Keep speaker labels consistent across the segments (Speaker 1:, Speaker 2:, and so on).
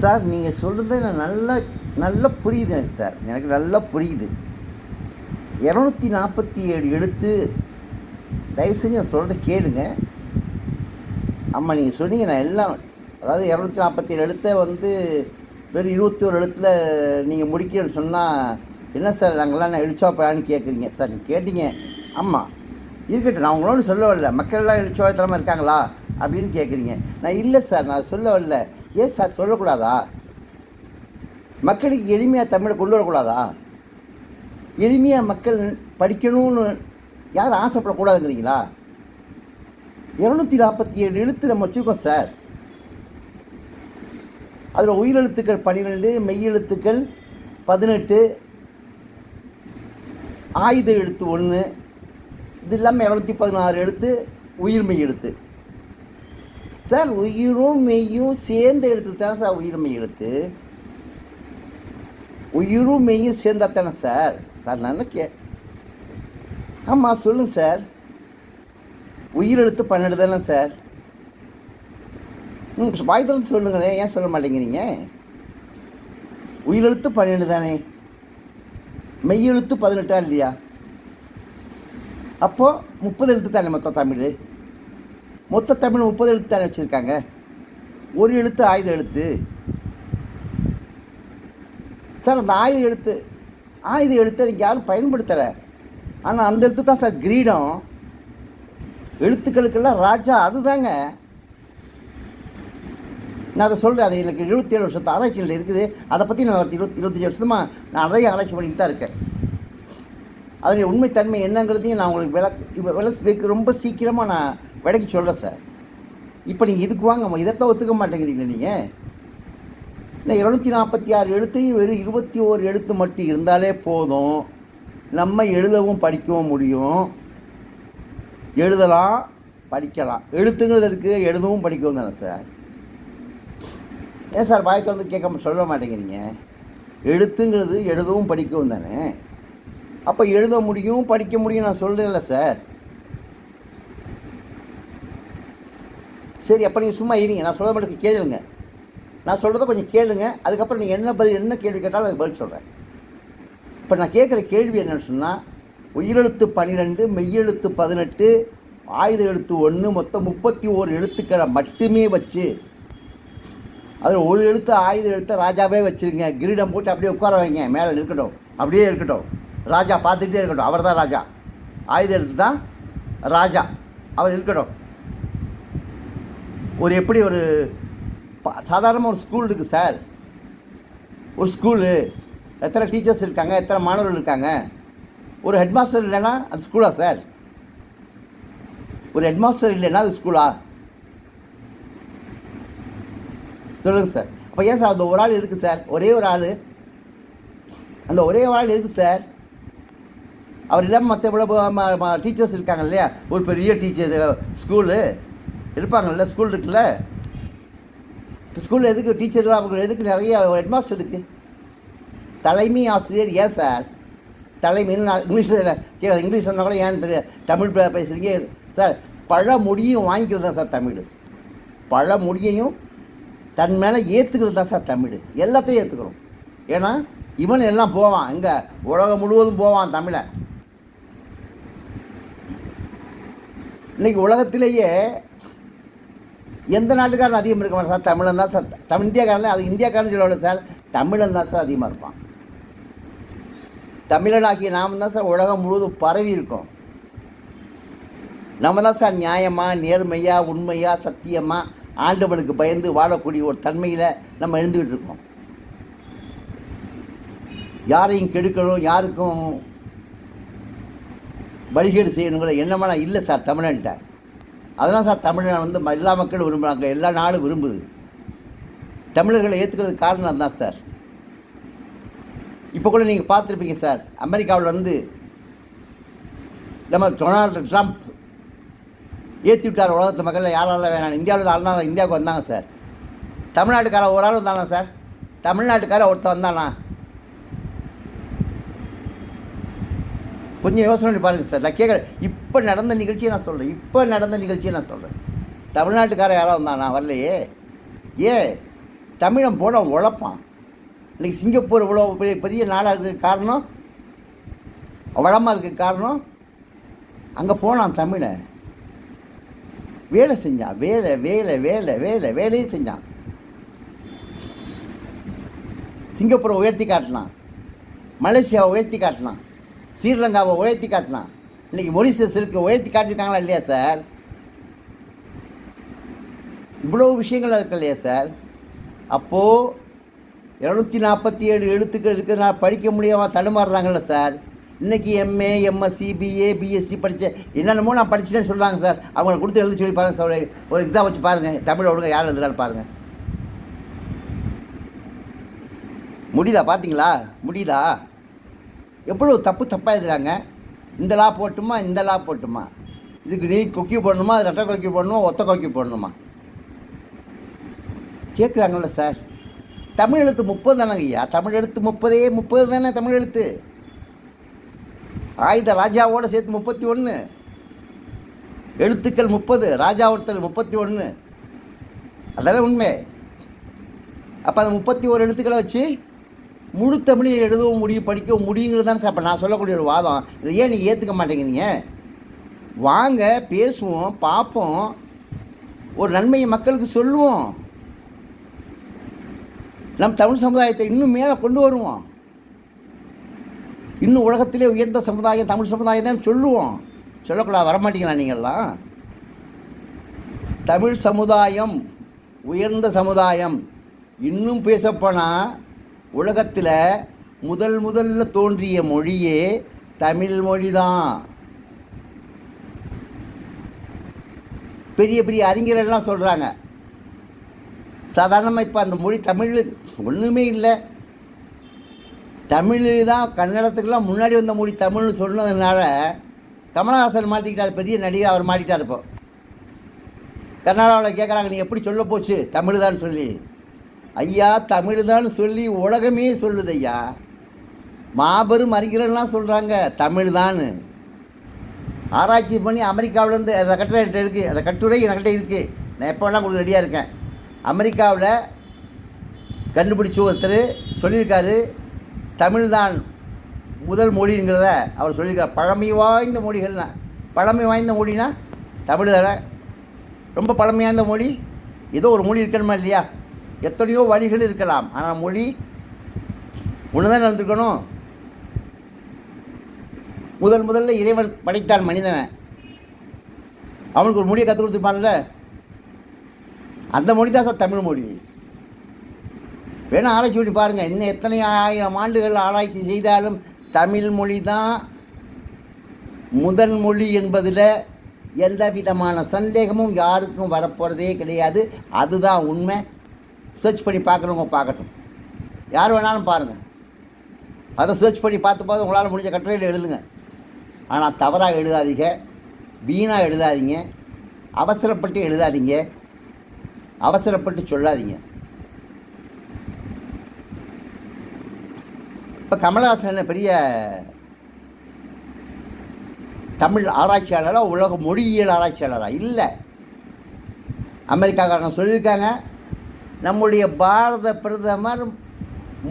Speaker 1: Sir நீங்கள் சொல்கிறது நான் நல்லா நல்லா புரியுது எனக்கு சார். எனக்கு நல்லா புரியுது. இரநூத்தி நாற்பத்தி ஏழு எழுத்து. தயவு செஞ்சு நான் சொல்கிறத கேளுங்க. ஆமாம் நீங்கள் சொன்னீங்க நான் எல்லாம் அதாவது இரநூத்தி நாற்பத்தி ஏழு எழுத்தை வந்து வெறும் இருபத்தி ஒரு எழுத்தில் நீங்கள் முடிக்கணும்னு சொன்னால் என்ன சார் நாங்களாம் நான் எழுச்சோப்பான்னு கேட்குறீங்க சார் நீங்கள் கேட்டீங்க. ஆமாம் இருக்கட்டும் நான் உங்களோட சொல்ல வரல மக்கள்லாம் எழுச்சோத்தனமாக இருக்காங்களா? அப்படின்னு கேட்குறீங்க நான் இல்லை சார் நான் சொல்ல வரல ஏன் சார் சொல்லக்கூடாதா? மக்களுக்கு எளிமையாக தமிழை கொண்டு வரக்கூடாதா? எளிமையாக மக்கள் படிக்கணும்னு யாரும் ஆசைப்படக்கூடாதுங்கிறீங்களா? இரநூத்தி நாற்பத்தி ஏழு எழுத்து நம்ம வச்சுருக்கோம் சார். அதில் உயிரெழுத்துக்கள் பன்னிரெண்டு மெய்யெழுத்துக்கள் பதினெட்டு ஆயுத எழுத்து ஒன்று இது இல்லாமல் இரநூத்தி பதினாறு எழுத்து உயிர்மெய் எழுத்து சார் உயிரும் மெய்யும் சேர்ந்து எழுத்து தானே சார் உயிர்மெய் எழுத்து? உயிரும் மெய்யும் சேர்ந்தா தானே சார்? சார் நான் கே ஆமாம் சொல்லுங்கள் சார். உயிரெழுத்து பன்னெண்டு தானே சார்? ம் வாய் திறந்து சொல்லுங்களேன். ஏன் சொல்ல மாட்டேங்கிறீங்க? உயிரெழுத்து பன்னெண்டு தானே? மெய்யெழுத்து பதினெட்டா இல்லையா? அப்போது முப்பது எழுத்து தானே மொத்தம் தமிழ். மொத்த தமிழ் முப்பது எழுத்து தானே வச்சுருக்காங்க. ஒரு எழுத்து ஆயுத எழுத்து. சார் அந்த ஆயுத எழுத்து ஆயுத எழுத்தை நீங்கள் யாரும் பயன்படுத்தலை. ஆனால் அந்த எழுத்து தான் சார் கிரீடம். எழுத்துக்களுக்கெல்லாம் ராஜா அதுதாங்க. நான் அதை சொல்கிறேன் அது எனக்கு எழுபத்தேழு வருஷத்து ஆராய்ச்சியில் இருக்குது. அதை பற்றி நான் இருபத்தி இருபத்தஞ்சி வருஷமாக நான் அதையும் ஆராய்ச்சி பண்ணிட்டு தான் இருக்கேன். அதனுடைய உண்மைத்தன்மை என்னங்கிறதையும் நான் உங்களுக்கு விளக்கு விளக்கு ரொம்ப சீக்கிரமாக நான் விலைக்கு சொல்கிறேன் சார் இப்போ நீங்கள் இதுக்கு வாங்க இதைத்தான் ஒத்துக்க மாட்டேங்கிறீங்களா நீங்கள் இல்லை இரநூத்தி நாற்பத்தி ஆறு எழுத்தையும் வெறும் இருபத்தி ஓரு எழுத்து மட்டும் இருந்தாலே போதும். நம்ம எழுதவும் படிக்கவும் முடியும். எழுதலாம் படிக்கலாம். எழுத்துங்கிறது இருக்குது எழுதவும் படிக்கவும் தானே சார் ஏன் சார் வாய் திறந்து கேட்காம சொல்ல மாட்டேங்கிறீங்க? எழுத்துங்கிறது எழுதவும் படிக்கவும் தானே? அப்போ எழுத முடியும் படிக்க முடியும் நான் சொல்கிறேன்ல சார் சரி அப்போ நீங்கள் சும்மா இருங்க. நான் சொல்ல மட்டும் கேளுங்க. நான் சொல்கிறத கொஞ்சம் கேளுங்க. அதுக்கப்புறம் நீங்கள் என்ன பதில் என்ன கேள்வி கேட்டாலும் அதுக்கு பதில் சொல்கிறேன் இப்போ நான் கேட்குற கேள்வி என்னென்னு சொன்னால் உயிரெழுத்து பன்னிரெண்டு மெய்யெழுத்து பதினெட்டு ஆயுத எழுத்து ஒன்று மொத்தம் முப்பத்தி ஓரு எழுத்துக்களை மட்டுமே வச்சு அதில் ஒரு எழுத்து ஆயுத எழுத்தை ராஜாவே வச்சுருங்க. கிரீடம் போட்டு அப்படியே உட்கார வைங்க. மேலே இருக்கட்டும். அப்படியே இருக்கட்டும். ராஜா பார்த்துக்கிட்டே இருக்கட்டும். அவர் தான் ராஜா. ஆயுத எழுத்து தான் ராஜா. அவர் இருக்கட்டும். ஒரு எப்படி ஒரு சாதாரணமாக ஒரு ஸ்கூல் இருக்குது சார் ஒரு ஸ்கூலு எத்தனை டீச்சர்ஸ் இருக்காங்க எத்தனை மாணவர்கள் இருக்காங்க? ஒரு ஹெட்மாஸ்டர் இல்லைன்னா அது ஸ்கூலா சார் ஒரு ஹெட்மாஸ்டர் இல்லைன்னா அது ஸ்கூலா சொல்லுங்கள் சார் அப்போ ஏன் சார் அந்த ஒரு ஆள் எதுக்கு சார் ஒரே ஒரு ஆள். அந்த ஒரே ஒரு ஆள் எதுக்கு சார் அவர் இல்லாமல் மற்ற இவ்வளோ டீச்சர்ஸ் இருக்காங்க இல்லையா? ஒரு பெரிய டீச்சர் ஸ்கூலு இருப்பாங்கல்ல ஸ்கூல் இருக்குல்ல? இப்போ ஸ்கூலில் எதுக்கு டீச்சர்லாம் அவங்க எதுக்கு நிறைய ஹெட்மாஸ்டர் இருக்குது தலைமை ஆசிரியர் ஏன் சார்? தலைமை நான் இங்கிலீஷில் கே இங்கிலீஷ் சொன்னால் கூட ஏன்னு தெரியாது தமிழ் பே- சார் பழ மொழியும் வாங்கிக்கிறது தான் சார் தமிழ்? பழ மொழியையும் தன் மேலே ஏற்றுக்கிறது தான் சார் தமிழ்? எல்லாத்தையும் ஏற்றுக்கிறோம் ஏன்னா இவன் எல்லாம் போவான். இங்கே உலகம் முழுவதும் போவான் தமிழை. இன்றைக்கி உலகத்திலேயே எந்த நாட்டுக்காரன் அதிகம் இருக்க மாட்டான் சார்? தமிழன் தான் சார். தமிழ் இந்தியாக்காரன் அது இந்தியாக்காரன் சொல்லல சார் தமிழன் தான் சார் அதிகமாக இருப்பான். தமிழனாகிய நாம் தான் சார் உலகம் முழுவதும் பரவி இருக்கோம். நம்ம தான் சார் நியாயமாக நேர்மையாக உண்மையாக சத்தியமாக ஆண்டவனுக்கு பயந்து வாழக்கூடிய ஒரு தன்மையில் நம்ம எழுந்துக்கிட்டு இருக்கோம். யாரையும் கெடுக்கணும் யாருக்கும் வழிகேடு செய்யணுங்கிற எண்ணமெல்லாம் இல்லை சார் தமிழன்ட்ட அதெல்லாம் சார் தமிழனை வந்து ம- எல்லா மக்களும் விரும்புகிறாங்க எல்லா நாடும் விரும்புது. தமிழர்களை ஏற்றுக்கிறதுக்கு காரணம் அதுதான் சார். இப்போ கூட நீங்கள் பார்த்துருப்பீங்க சார் அமெரிக்காவில் வந்து நம்ம டொனால்டு ட்ரம்ப் ஏற்றி விட்டார் உலகத்து மக்கள் யாரால வேணாம். இந்தியாவில் ஆள்னா இந்தியாவுக்கு வந்தாங்க சார். தமிழ்நாட்டுக்கார ஒரு ஆள் வந்தானா சார்? தமிழ்நாட்டுக்கார ஒருத்தன் வந்தானா? கொஞ்சம் யோசனை பண்ணி பாருங்கள் சார். நான் கேட்குறேன். இப்போ நடந்த நிகழ்ச்சியை நான் சொல்கிறேன் இப்போ நடந்த நிகழ்ச்சியை நான் சொல்கிறேன் தமிழ்நாட்டுக்கார யாராவது நான் வரலையே. ஏ தமிழன் போட உழப்பான். இன்றைக்கி சிங்கப்பூர் இவ்வளோ பெரிய பெரிய நாடாக இருக்கிறதுக்கு காரணம்? வளமாக இருக்க காரணம்? அங்கே போனான் தமிழன். வேலை செஞ்சான். வேலை வேலை வேலை வேலை வேலையும் செஞ்சான். சிங்கப்பூரை உயர்த்தி காட்டினான். மலேசியாவை உயர்த்தி காட்டினான். ஸ்ரீலங்காவை உயர்த்தி காட்டினான். இன்னைக்கு மொரிஷியஸ் உயர்த்தி காட்டியிருக்காங்களா இல்லையா சார்? இவ்வளோ விஷயங்கள் இருக்கு இல்லையா சார்? அப்போது இரநூத்தி நாற்பத்தி ஏழு எழுத்துக்கள் இருக்கிறதுனால படிக்க முடியாமல் தடுமாறுறாங்கல்ல சார்? இன்றைக்கி எம்ஏ எம்எஸ்சி பிஏ பிஎஸ்சி படித்த என்னென்னமோ நான் படிச்சுட்டேன்னு சொல்கிறாங்க சார். அவங்களை கொடுத்து எழுதி சொல்லி பாருங்கள் சார். ஒரு- எக்ஸாம் வச்சு பாருங்கள் தமிழ் ஒழுங்காக யார் எழுதுறான்னு பாருங்கள் முடியுதா பார்த்தீங்களா முடியுதா? எவ்வளோ தப்பு தப்பாக எழுதுறாங்க? இந்த லா போட்டுமா இந்த லா போட்டுமா. இதுக்கு நீ கொக்கி போடணுமா அது ரெட்டை கொக்கி போடணுமா ஒத்த கொக்கி போடணுமா? கேட்குறாங்கல்ல சார் தமிழ் எழுத்து முப்பது தானங்க ஐயா? தமிழ் எழுத்து முப்பதே முப்பது தானே தமிழ் எழுத்து? ஆயுத ராஜாவோட சேர்த்து முப்பத்தி ஒன்று எழுத்துக்கள் முப்பது ராஜா ஒருத்தர் முப்பத்தி ஒன்று அதெல்லாம் உண்மை. அப்போ அந்த முப்பத்தி ஒரு எழுத்துக்களை வச்சு முழு தமிழையும் எழுதவும் முடியும் படிக்கவும் முடியுங்கிறது தான் சார். இப்போ நான் சொல்லக்கூடிய ஒரு வாதம். இதை ஏன் நீங்கள் ஏற்றுக்க மாட்டேங்கிறீங்க? வாங்க பேசுவோம் பார்ப்போம். ஒரு நன்மையை மக்களுக்கு சொல்லுவோம். நம் தமிழ் சமுதாயத்தை இன்னும் மேலே கொண்டு வருவோம். இன்னும் உலகத்திலே உயர்ந்த சமுதாயம் தமிழ் சமுதாயம் தான் சொல்லுவோம். சொல்லக்கூடாது வரமாட்டீங்களா நீங்கள்லாம்? தமிழ் சமுதாயம் உயர்ந்த சமுதாயம். இன்னும் பேசப்போனால் உலகத்தில் முதல் முதல்ல தோன்றிய மொழியே தமிழ் மொழி தான் பெரிய பெரிய அறிஞர்கள்லாம் சொல்கிறாங்க சாதாரணமாக இப்போ அந்த மொழி தமிழ் ஒன்றுமே இல்லை. தமிழ் தான் கன்னடத்துக்கெல்லாம் முன்னாடி வந்த மொழி தமிழ்னு சொன்னதுனால கமலஹாசன் மாட்டிக்கிட்டார் பெரிய நடிகை அவர் மாட்டிக்கிட்டார் இப்போ. கர்நாடகாவில் கேட்குறாங்க நீ எப்படி சொல்ல போச்சு? தமிழ் தான் சொல்லி. ஐயா தமிழ் தான் சொல்லி உலகமே சொல்லுது ஐயா மாபெரும் அறிஞர்கள்லாம் சொல்கிறாங்க தமிழ் தான் ஆராய்ச்சி பண்ணி அமெரிக்காவிலேருந்து அந்த கட்டுரை என்கிட்ட இருக்குது அந்த கட்டுரை என்கிட்ட இருக்குது நான் எப்போ வேணால் ரெடியாக இருக்கேன். அமெரிக்காவில் கண்டுபிடிச்ச ஒருத்தர் சொல்லியிருக்காரு தமிழ் தான் முதல் மொழிங்கிறத அவர் சொல்லியிருக்கார். பழமை வாய்ந்த மொழிகள்னா பழமை வாய்ந்த மொழினா தமிழ் தானே. ரொம்ப பழமையான மொழி. ஏதோ ஒரு மொழி இருக்கணுமா இல்லையா? எத்தனையோ வழிகள் இருக்கலாம். ஆனால் மொழி ஒன்று தான் முதல் முதல்ல இறைவன் படைத்தான் மனிதனை. அவனுக்கு ஒரு மொழியை கற்றுக் கொடுத்துருப்பான்ல? அந்த மொழி தான் சார் தமிழ் மொழி. வேணா ஆராய்ச்சி பண்ணி பாருங்கள் இன்னும் எத்தனை ஆயிரம் ஆண்டுகள் ஆராய்ச்சி செய்தாலும் தமிழ் மொழி தான் முதல் மொழி என்பதில் எந்த விதமான சந்தேகமும் யாருக்கும் வரப்போகிறதே கிடையாது. அதுதான் உண்மை. சர்ச் பண்ணி பார்க்குறவங்க பார்க்கட்டும். யார் வேணாலும் பாருங்கள் அதை சர்ச் பண்ணி பார்த்து பார்த்து உங்களால் முடிஞ்ச கட்டுரையில் எழுதுங்க. ஆனால் தவறாக எழுதாதீங்க. வீணாக எழுதாதீங்க. அவசரப்பட்டு எழுதாதீங்க. அவசரப்பட்டு சொல்லாதீங்க. இப்போ கமலஹாசன் பெரிய தமிழ் ஆராய்ச்சியாளராக உலக மொழியியல் ஆராய்ச்சியாளராக இல்லை. அமெரிக்காக்காரங்க சொல்லியிருக்காங்க. நம்முடைய பாரத பிரதமர்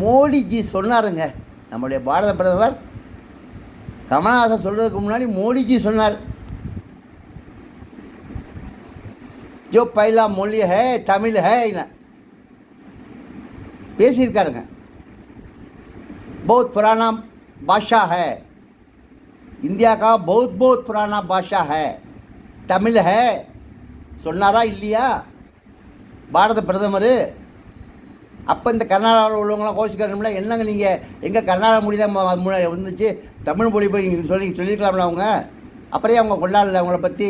Speaker 1: மோடிஜி சொன்னாருங்க. நம்முடைய பாரத பிரதமர் கமல்ஹாசன் சொல்கிறதுக்கு முன்னாடி மோடிஜி சொன்னார். ஜோ பைலா மொழி ஹே தமிழ் ஹேன்னு பேசியிருக்காருங்க. பௌத் புராணம் பாஷா ஹே. இந்தியா கா பௌத் பௌத் புராணா பாஷா ஹே. தமிழ் ஹே. சொன்னாரா இல்லையா? பாரத பிரதமர் அப்போ இந்த கர்நாடகாவில் உள்ளவங்களாம் கோச்சிக்கிறோம்ல என்னங்க நீங்கள் எங்கே கர்நாடக மொழி தான் ம- வந்துச்சு? தமிழ் மொழி போய் நீங்கள் சொல்லி சொல்லியிருக்கலாம்ல அவங்க? அப்புறம் அவங்க கொண்டாடல அவங்கள பற்றி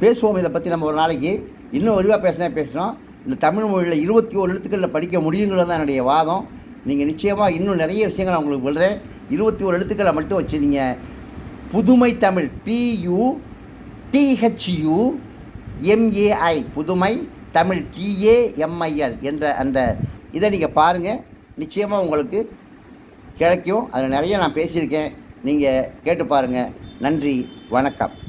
Speaker 1: பேசுவோம் இதை பற்றி நம்ம ஒரு நாளைக்கு. இன்னும் விரிவாக பேசினா பேசுகிறோம் இந்த தமிழ் மொழியில் இருபத்தி ஒரு எழுத்துக்களில் படிக்க முடியுங்கிறது தான் என்னுடைய வாதம். நீங்கள் நிச்சயமாக இன்னும் நிறைய விஷயங்கள் நான் உங்களுக்கு சொல்கிறேன் இருபத்தி ஒரு எழுத்துக்களை மட்டும் வச்சு நீங்கள் புதுமை தமிழ் பியூ டிஹெச்யூ எம்ஏஐ புதுமை தமிழ் டிஏஎம்ஐஎல் என்ற அந்த இதை நீங்கள் பாருங்கள் நிச்சயமாக உங்களுக்கு கிடைக்கும் அதில் நிறைய நான் பேசியிருக்கேன். நீங்கள் கேட்டு பாருங்கள் நன்றி வணக்கம்.